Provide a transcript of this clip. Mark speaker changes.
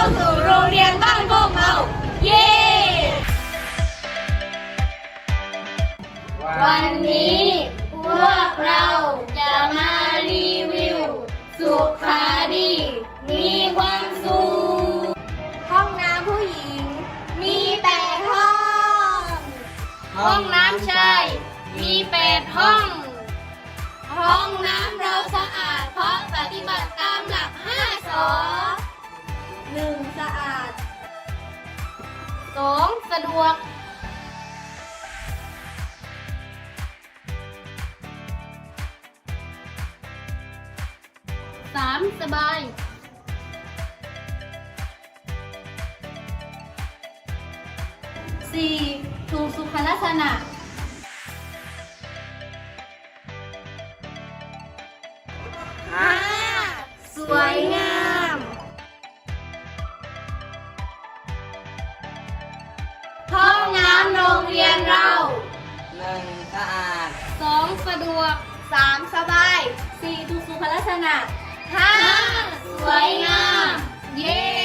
Speaker 1: าสู่โรงเรียนบ้านพวกเรา เย้ วันนี้พวกเราจะมารีวิว สุขาดี มีความสุข ห้องน้ำผู้หญิง มีแปดห้อง
Speaker 2: ห้องน้ำชาย มีแปด
Speaker 1: ห้อง ห้องน้ำ 2. สะดวกสามสบาย
Speaker 2: สี่ถูกสุขลักษณะ
Speaker 1: ห้า
Speaker 2: สวย
Speaker 1: เรียนเรา
Speaker 3: หนึ่งสะอาด
Speaker 1: สองสะดวก
Speaker 2: สามสบายสี่ถูกสุขลักษณะ
Speaker 1: ห้าสวยงาม เย้